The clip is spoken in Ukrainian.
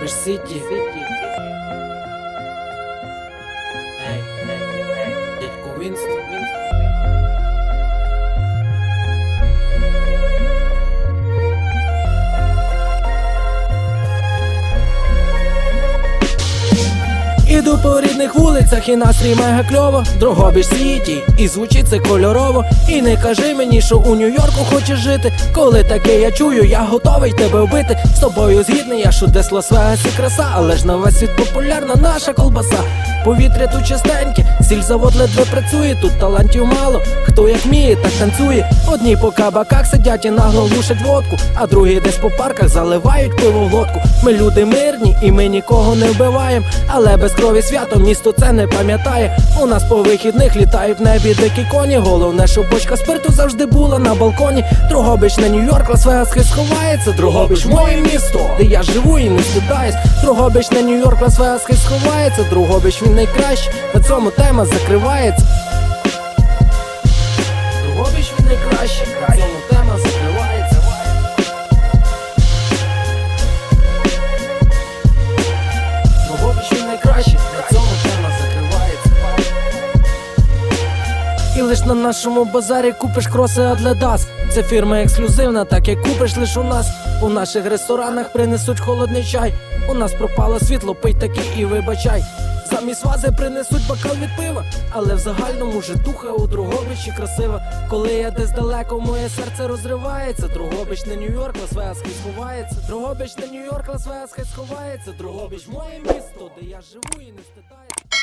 Cyber City. Hey, hey, hey. Get convinced. convinced. Іду по рідних вулицях і настрій мега кльово Другобіж сіті, і звучить це кольорово. І не кажи мені, що у Нью-Йорку хочеш жити. Коли таке я чую, я готовий тебе вбити. З тобою згідний, я що десь Лас-Вегас і краса, але ж на весь світ популярна наша колбаса. Повітря тут чистеньке, сільзавод ледве працює, тут талантів мало. Хто як вміє, так танцює. Одні по кабаках сидять і нагло глушать водку, а другі десь по парках заливають пиво в глотку. Ми люди мирні і ми нікого не вбиваємо. Але без крові свято місто це не пам'ятає. У нас по вихідних літають в небі дикі коні. Головне, щоб бочка спирту завжди була на балконі. Другобич на Нью-Йорк, Лас-Вегас хай сховається. Другобич моє місто, де я живу і не стидаюсь. Другобич на Нью-Йорк, Лас-Вегас хай сховається. Другобич він найкращий. На цьому тема закривається. Другобич він найкращий. На цьому тема закривається. І лиш на нашому базарі купиш кроси Адледас Це фірма ексклюзивна, так як купиш лиш у нас. У наших ресторанах принесуть холодний чай. У нас пропало світло, пий таки і вибачай. Замість свази принесуть бокал від пива, але в загальному же духа у Другобичі красива. Коли я десь далеко, моє серце розривається. Другобич не Нью-Йорк, Лас-Вегас хай сховається. Другобич не Нью-Йорк, Лас-Вегас хай сховається. Другобич моє місто, де я живу і не стидаюся.